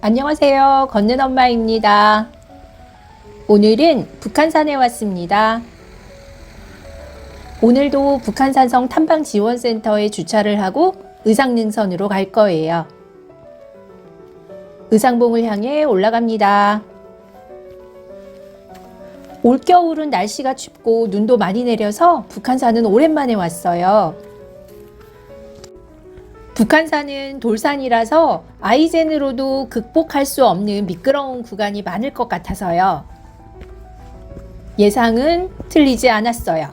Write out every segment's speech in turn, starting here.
안녕하세요. 걷는 엄마입니다. 오늘은 북한산에 왔습니다. 오늘도 북한산성 탐방지원센터에 주차를 하고 의상능선으로 갈 거예요. 의상봉을 향해 올라갑니다. 올겨울은 날씨가 춥고 눈도 많이 내려서 북한산은 오랜만에 왔어요. 북한산은 돌산이라서 아이젠으로도 극복할 수 없는 미끄러운 구간이 많을 것 같아서요. 예상은 틀리지 않았어요.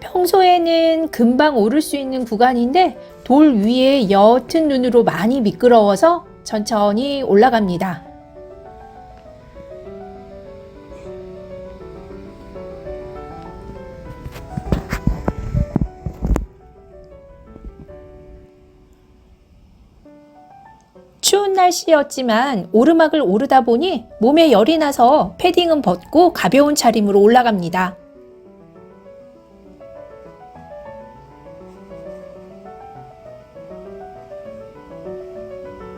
평소에는 금방 오를 수 있는 구간인데 돌 위에 옅은 눈으로 많이 미끄러워서 천천히 올라갑니다. 날씨였지만 오르막을 오르다 보니 몸에 열이 나서 패딩은 벗고 가벼운 차림으로 올라갑니다.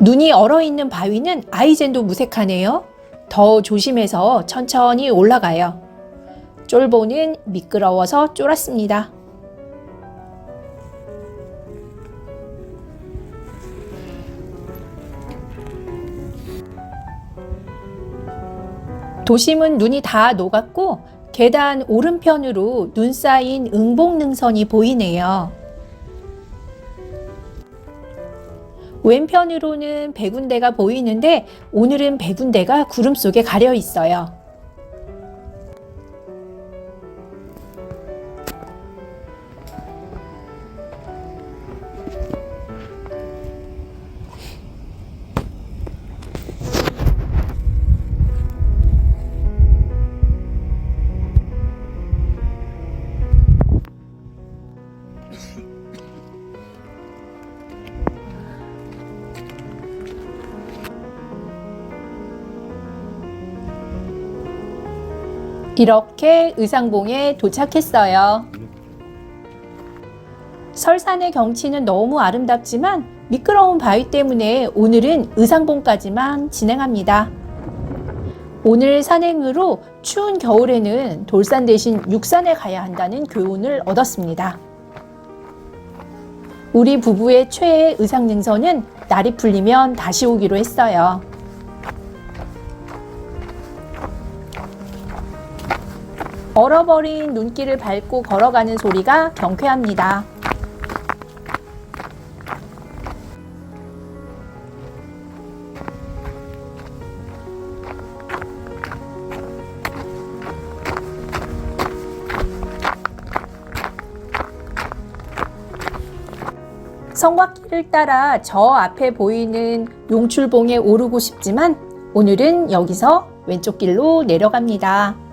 눈이 얼어 있는 바위는 아이젠도 무색하네요. 더 조심해서 천천히 올라가요. 쫄보는 미끄러워서 쫄았습니다. 도심은 눈이 다 녹았고 계단 오른편으로 눈 쌓인 응봉능선이 보이네요. 왼편으로는 백운대가 보이는데 오늘은 백운대가 구름 속에 가려 있어요. 이렇게 의상봉에 도착했어요. 설산의 경치는 너무 아름답지만 미끄러운 바위 때문에 오늘은 의상봉까지만 진행합니다. 오늘 산행으로 추운 겨울에는 돌산 대신 육산에 가야 한다는 교훈을 얻었습니다. 우리 부부의 최애 의상 능선은 날이 풀리면 다시 오기로 했어요. 얼어버린 눈길을 밟고 걸어가는 소리가 경쾌합니다. 성곽길을 따라 저 앞에 보이는 용출봉에 오르고 싶지만 오늘은 여기서 왼쪽 길로 내려갑니다.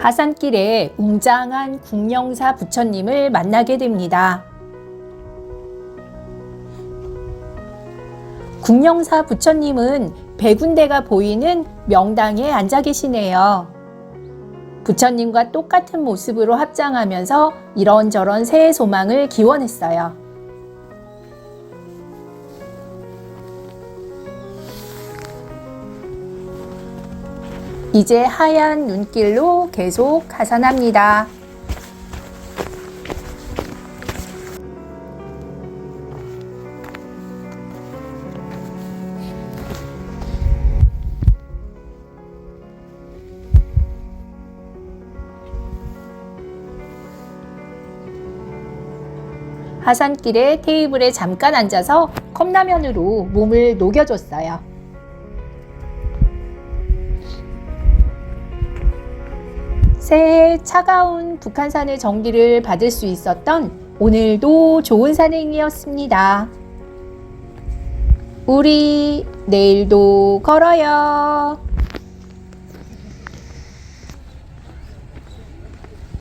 하산길에 웅장한 국령사 부처님을 만나게 됩니다. 국령사 부처님은 백운대가 보이는 명당에 앉아 계시네요. 부처님과 똑같은 모습으로 합장하면서 이런저런 새해 소망을 기원했어요. 이제 하얀 눈길로 계속 하산합니다. 하산길에 테이블에 잠깐 앉아서 컵라면으로 몸을 녹여줬어요. 새해 차가운 북한산의 정기를 받을 수 있었던 오늘도 좋은 산행이었습니다. 우리 내일도 걸어요.